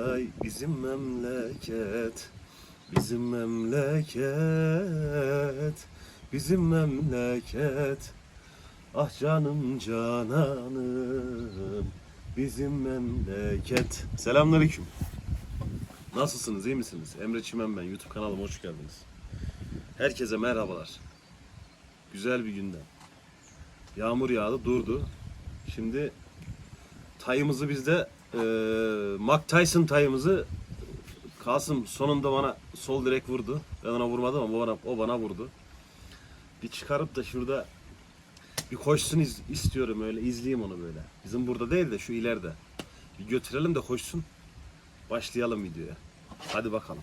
ay bizim memleket Bizim memleket Bizim memleket. Ah canım cananım Bizim memleket. Selamünaleyküm. Nasılsınız iyi misiniz? Emre Çimen ben YouTube kanalıma hoş geldiniz. Herkese merhabalar. Güzel bir günden. Yağmur yağdı durdu. Şimdi tayımızı bizde e, Mike Tyson tayımızı Kasım sonunda bana sol direk vurdu. Ben ona vurmadım ama o bana, o bana vurdu. Bir çıkarıp da şurada bir koşsun iz- istiyorum öyle izleyeyim onu böyle. Bizim burada değil de şu ileride. Bir götürelim de koşsun. Başlayalım videoya. Hadi bakalım.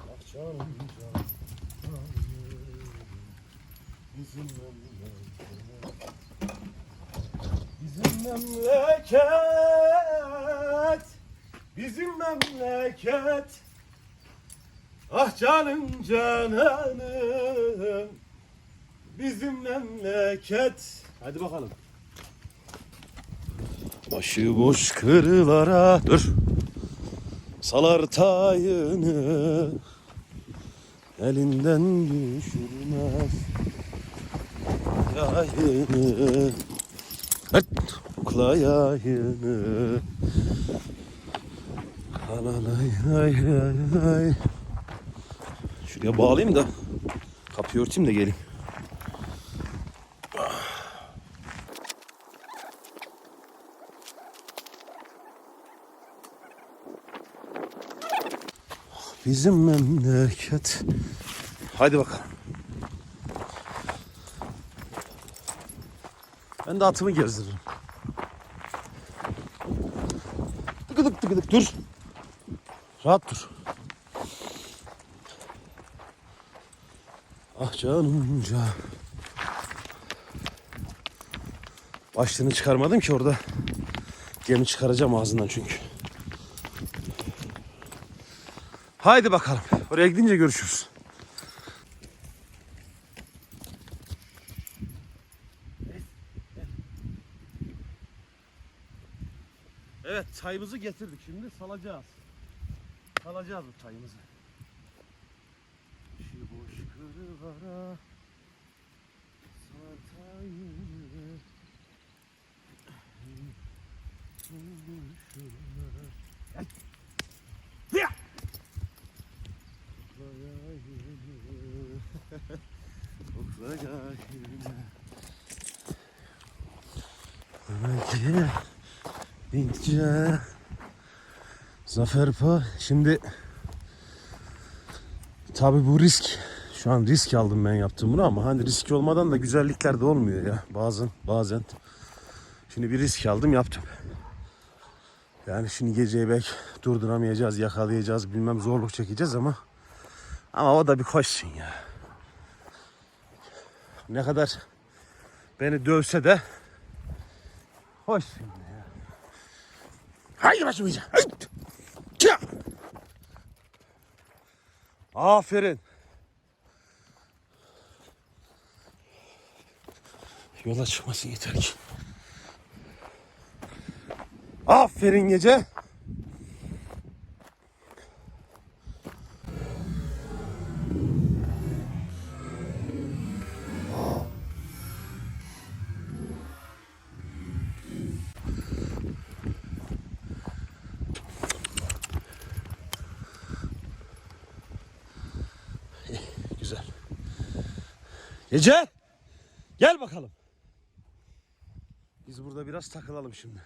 Ah canım canım bizim memleket Bizim memleket Bizim memleket. Ah canım cananım Bizim memleket. Hadi bakalım. Başıboş kırlara Dur. Salar tayını Elinden düşürmez. Yayını Hıt, Kukla yayını Alalay ay ay ay Şuraya bağlayayım da Kapıyı örteyim de geleyim Bizim memleket. Haydi bakalım. Ben de atımı gezdiririm. Tıkıdık tıkıdık dur. Rahat dur. Ah canım can. Başlığını çıkarmadım ki orada. Gemi çıkaracağım ağzından çünkü. Haydi bakalım. Oraya gidince görüşürüz. Evet çayımızı getirdik. Şimdi salacağız. Salacağız bu çayımızı. Şu boş kırlara sar tayını. Ay. Ya! İnce Zafer Pa şimdi tabi bu risk şu an risk aldım ben yaptım bunu ama hani risk olmadan da güzellikler de olmuyor ya bazen bazen şimdi bir risk aldım yaptım yani şimdi geceyi belki durduramayacağız yakalayacağız bilmem zorluk çekeceğiz ama ama o da bir koşsun ya. Ne kadar beni dövse de hoşsun. Haydi başım iyice. Haydi. Çık. Aferin. Yola çıkmasın yeter ki. Aferin gece. Gece. Gel bakalım. Biz burada biraz takılalım şimdi.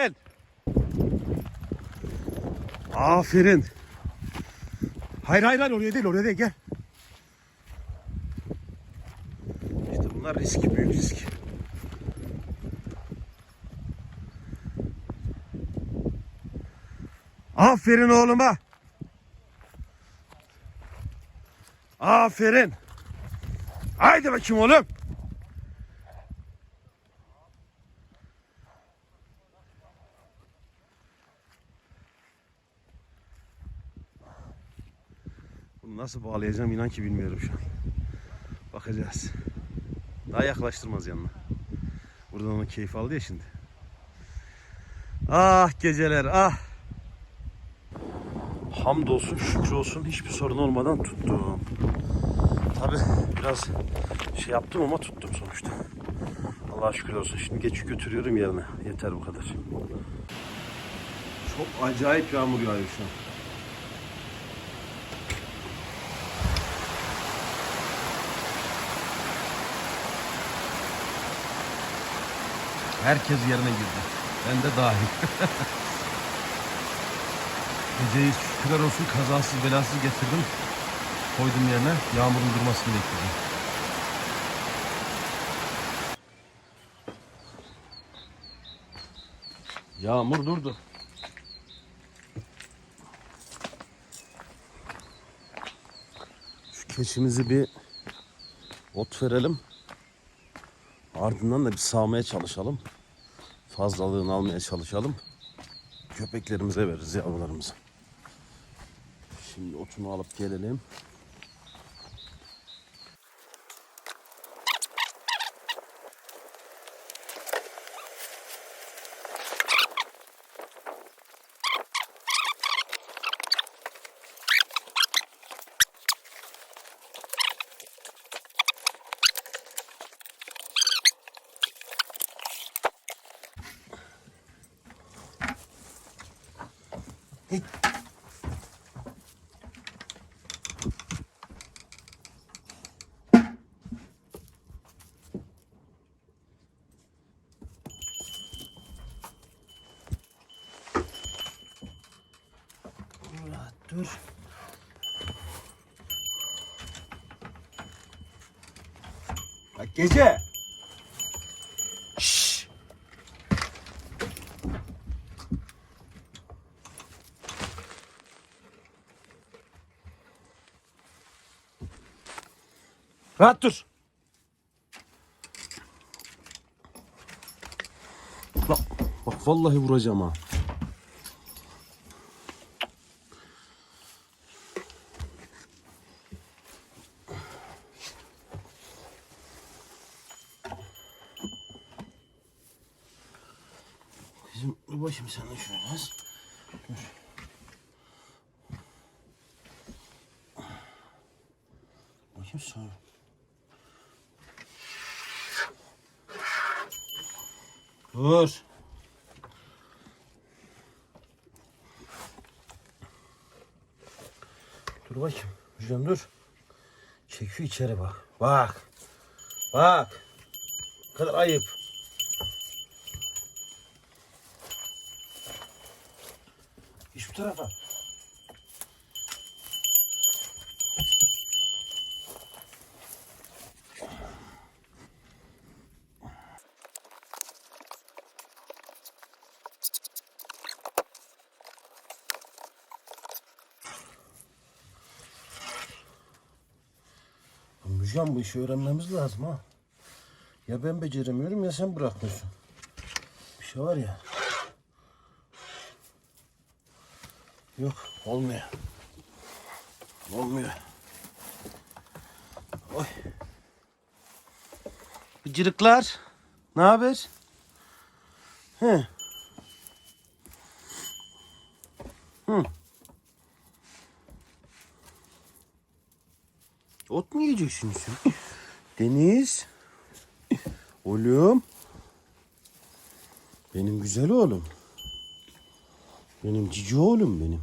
Gel. Aferin. Hayır hayır hayır oraya değil oraya değil gel. İşte bunlar risk büyük risk. Aferin oğluma. Aferin. Haydi bakayım oğlum. Nasıl bağlayacağım inan ki bilmiyorum şu an. Bakacağız. Daha yaklaştırmaz yanına. Buradan onun keyif aldı ya şimdi. Ah geceler ah. Hamdolsun şükür olsun hiçbir sorun olmadan tuttum. Tabi biraz şey yaptım ama tuttum sonuçta. Allah'a şükür olsun. Şimdi geç götürüyorum yerine. Yeter bu kadar. Çok acayip yağmur yağıyor şu an. Herkes yerine girdi. Ben de dahil. Geceyi şükürler olsun kazasız belasız getirdim. Koydum yerine. Yağmurun durmasını bekledim. Yağmur durdu. Şu keçimizi bir ot verelim. Ardından da bir sağmaya çalışalım. Fazlalığını almaya çalışalım. Köpeklerimize veririz yavrularımıza. Şimdi otunu alıp gelelim. Dur. Bak gece. Şşş. Rahat dur. Bak, vallahi vuracağım ha. Bizim dur bakayım sana şöyle az. Dur. Bakayım sonra. Dur. Dur Hocam dur. Çekiyor içeri bak. Bak. Bak. Ne kadar ayıp. Geç bu tarafa. Müjgan bu işi öğrenmemiz lazım ha. Ya ben beceremiyorum ya sen bırakmıyorsun. Bir şey var ya. Yok olmuyor. Olmuyor. Oy. Bıcırıklar. Ne haber? He. Hı. Ot mu yiyeceksiniz sen? Deniz. Oğlum. Benim güzel oğlum. Benim cici oğlum benim.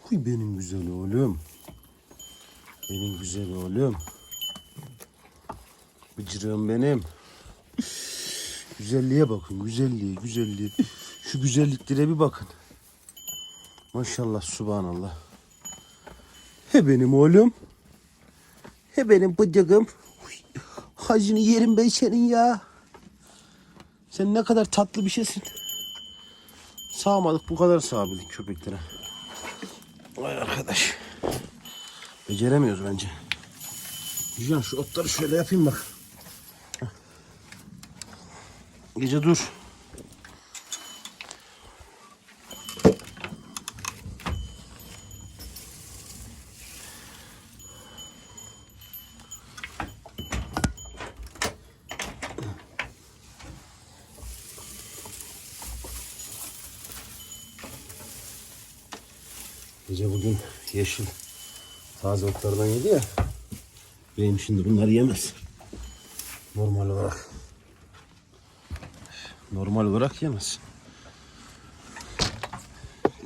Huy benim güzel oğlum. Benim güzel oğlum. Bıcırığım benim. Güzelliğe bakın, güzelliği, güzelliği. Şu güzelliklere bir bakın. Maşallah, subhanallah. He benim oğlum. He benim bıcıkım. Hacını yerim ben senin ya. Sen ne kadar tatlı bir şeysin. Sağmadık bu kadar sağmadık köpeklere. Vay arkadaş. Beceremiyoruz bence. Yücan şu otları şöyle yapayım bak. Gece dur. Gece bugün yeşil taze otlardan yedi ya. Benim şimdi bunları yemez. Normal olarak. Normal olarak yemez.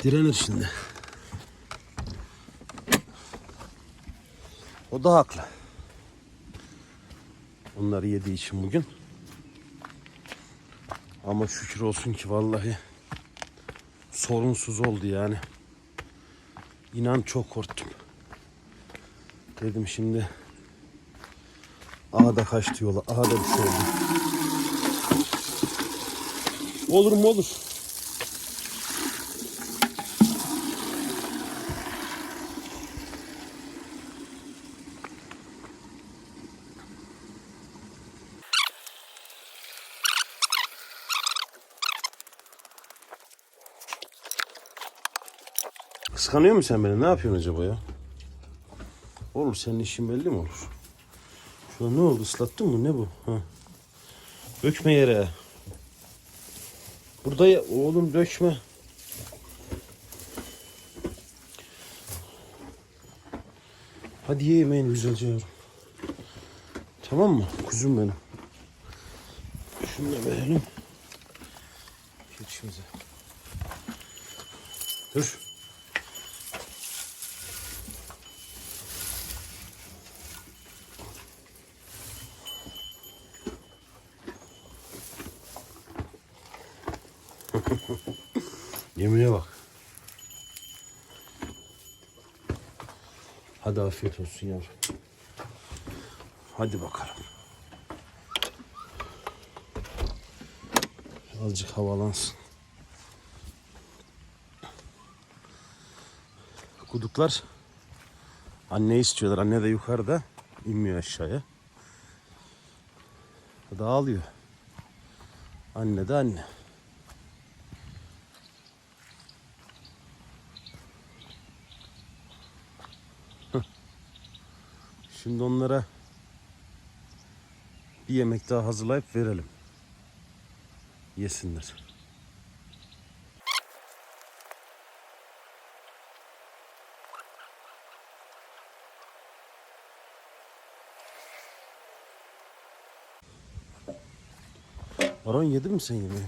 Direnir şimdi. O da haklı. Onları yediği için bugün. Ama şükür olsun ki vallahi sorunsuz oldu yani. İnan çok korktum. Dedim şimdi Aha da kaçtı yola. Aha da bir şey oldu. Olur mu olur. Kıskanıyor musun sen beni? Ne yapıyorsun acaba ya? Oğlum senin işin belli mi olur? Şuna ne oldu? Islattın mı? Ne bu? Ha. Dökme yere. Burada ya, oğlum dökme. Hadi ye yemeğini güzelce yavrum. Tamam mı? Kuzum benim. Şunu da verelim. Geçimize. Dur. Yemeğe bak. Hadi afiyet olsun yavrum. Hadi bakalım. Azıcık havalansın. Kuduklar anne istiyorlar. Anne de yukarıda inmiyor aşağıya. Dağılıyor. Anne de anne. Şimdi onlara bir yemek daha hazırlayıp verelim. Yesinler. Baron yedi mi sen yemeğini?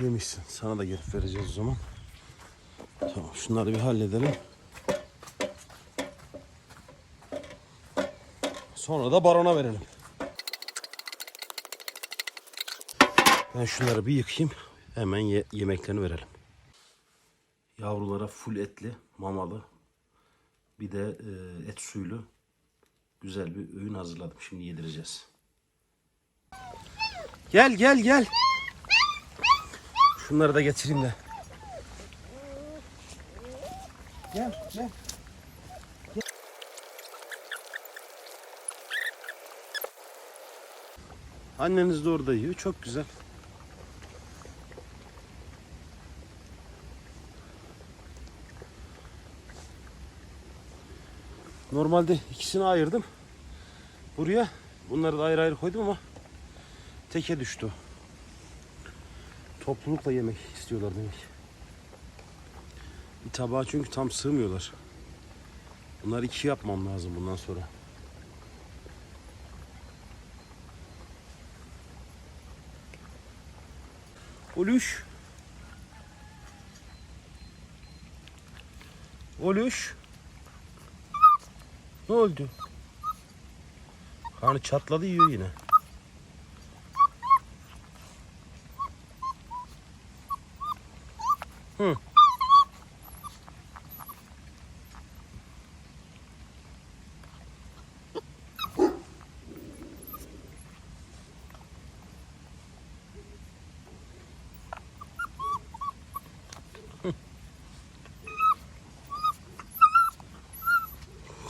Yemişsin. Sana da gelip vereceğiz o zaman. Tamam şunları bir halledelim. Sonra da barona verelim. Ben şunları bir yıkayayım. Hemen ye- yemeklerini verelim. Yavrulara full etli, mamalı, bir de e, et suylu güzel bir öğün hazırladım. Şimdi yedireceğiz. Gel gel gel. Şunları da getireyim de. Gel gel. Anneniz de orada yiyor. Çok güzel. Normalde ikisini ayırdım. Buraya bunları da ayrı ayrı koydum ama teke düştü. Toplulukla yemek istiyorlar demek. Bir tabağa çünkü tam sığmıyorlar. Bunları iki yapmam lazım bundan sonra. Oluş. Oluş. Ne oldu? Karnı çatladı yiyor yine. Hı.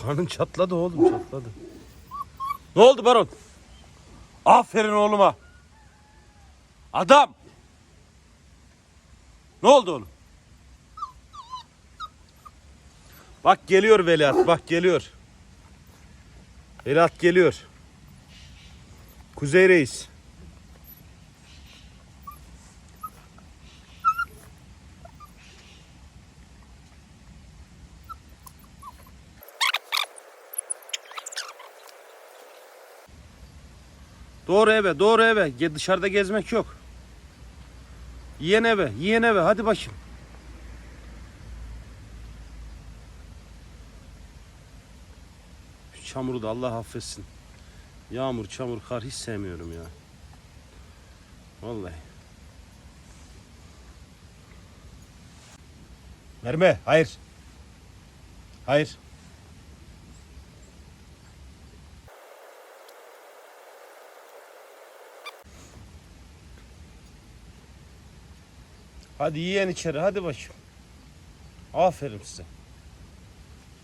Karnın çatladı oğlum çatladı. Ne oldu Baron? Aferin oğluma. Adam. Ne oldu oğlum? Bak geliyor Veliaht bak geliyor. Veliaht geliyor. Kuzey Reis. Doğru eve, doğru eve. Ge- Dışarıda gezmek yok. Yiyen eve, yiyen eve. Hadi bakayım. Şu çamuru da Allah affetsin. Yağmur, çamur, kar hiç sevmiyorum ya. Vallahi. Verme, hayır. Hayır. Hadi yiyen içeri hadi bakayım. Aferin size.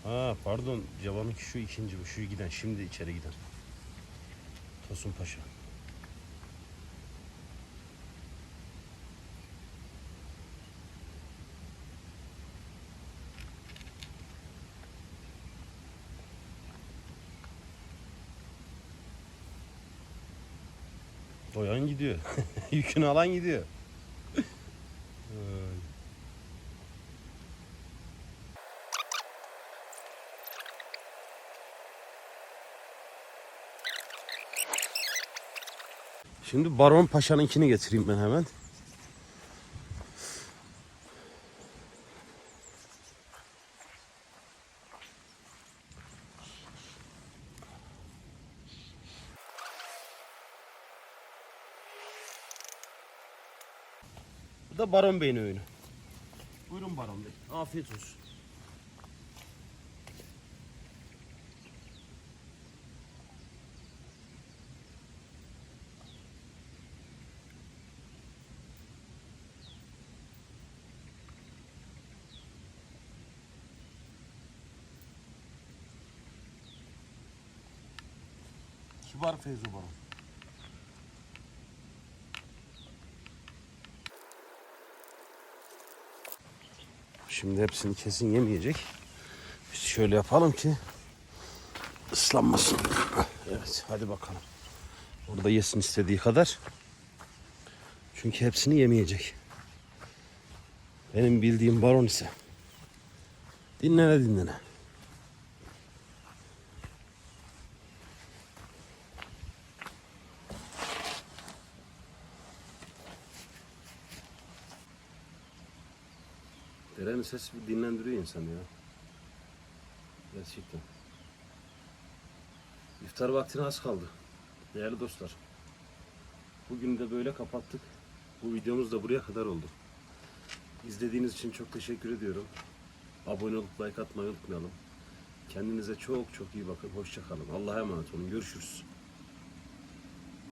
Ha pardon Cavan'ınki şu ikinci bu şu giden şimdi içeri giden. Tosun Paşa. Doyan gidiyor. Yükünü alan gidiyor. Şimdi Baron Paşa'nınkini getireyim ben hemen. Bu da Baron Bey'in öğünü. Buyurun Baron Bey. Afiyet olsun. Kibar Feyzo Baron. Şimdi hepsini kesin yemeyecek. Biz şöyle yapalım ki ıslanmasın. Evet hadi bakalım. Burada yesin istediği kadar. Çünkü hepsini yemeyecek. Benim bildiğim baron ise dinlene dinlene. Derenin sesi bir dinlendiriyor insanı ya. Gerçekten. İftar vaktine az kaldı. Değerli dostlar. Bugün de böyle kapattık. Bu videomuz da buraya kadar oldu. İzlediğiniz için çok teşekkür ediyorum. Abone olup like atmayı unutmayalım. Kendinize çok çok iyi bakın. Hoşça kalın. Allah'a emanet olun. Görüşürüz.